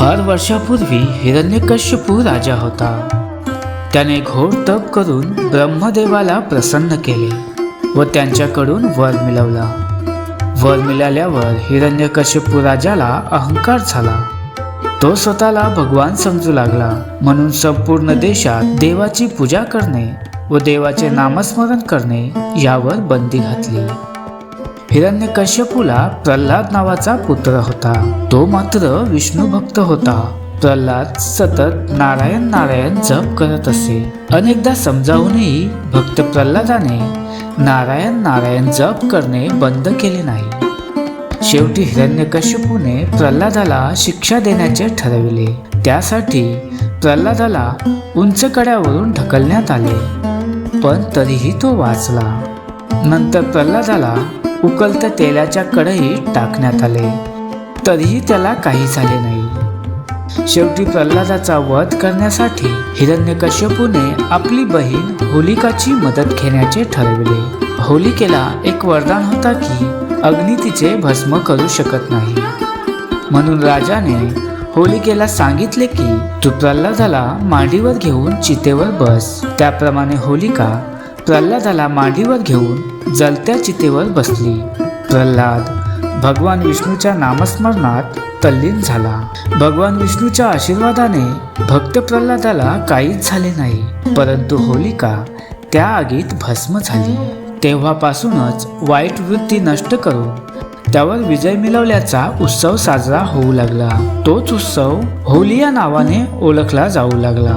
फार वर्षापूर्वी हिरण्यकश्यपू राजा होता. त्याने घोर तप करून ब्रह्मदेवाला प्रसन्न केले व त्यांच्याकडून वर मिळवला. वर मिळाल्यावर हिरण्यकश्यपू राजाला अहंकार झाला. तो स्वतःला भगवान समजू लागला. म्हणून संपूर्ण देशात देवाची पूजा करणे व देवाचे नामस्मरण करणे यावर बंदी घातली. हिरण्यकश्यपूला प्रल्हाद नावाचा पुत्र होता. तो मात्र विष्णू भक्त होता. प्रल्हाद सतत नारायण नारायण जप करत असे. अनेकदा समजावूनही भक्त प्रल्हादाने नारायण नारायण जप करणे बंद केले नाही. शेवटी हिरण्यकश्यपूने प्रल्हादाला शिक्षा देण्याचे ठरविले. त्यासाठी प्रल्हादाला उंच कड्यावरून ढकलण्यात आले. पण तरीही तो वाचला. नंतर प्रल्हादाला उकलत्या तेलाच्या कढईत टाकण्यात आले. तरीही त्याला काही झाले नाही. शेवटी प्रल्हादाचा वध करण्यासाठी हिरण्यकश्यपूने आपली बहीण होलिकाची मदत घेण्याचे ठरविले. होलिकेला एक वरदान होता की अग्नी तिचे भस्म करू शकत नाही. म्हणून राजाने होलिकेला सांगितले की तू प्रल्हादाला मांडीवर घेऊन चितेवर बस. त्याप्रमाणे होलिका प्रल्हादाला मांडीवर घेऊन जलत्या चितेवर बसली. प्रल्हाद भगवान विष्णूच्या नामस्मरणात तल्लीन झाला. भगवान विष्णूच्या आशीर्वादाने भक्त प्रल्हादाला काहीच झाले नाही परंतु होलिका त्या आगीत भस्म झाली. तेव्हापासूनच वाईट वृत्ती नष्ट करून त्यावर विजय मिळवल्याचा उत्सव साजरा होऊ लागला. तोच उत्सव होली या नावाने ओळखला जाऊ लागला.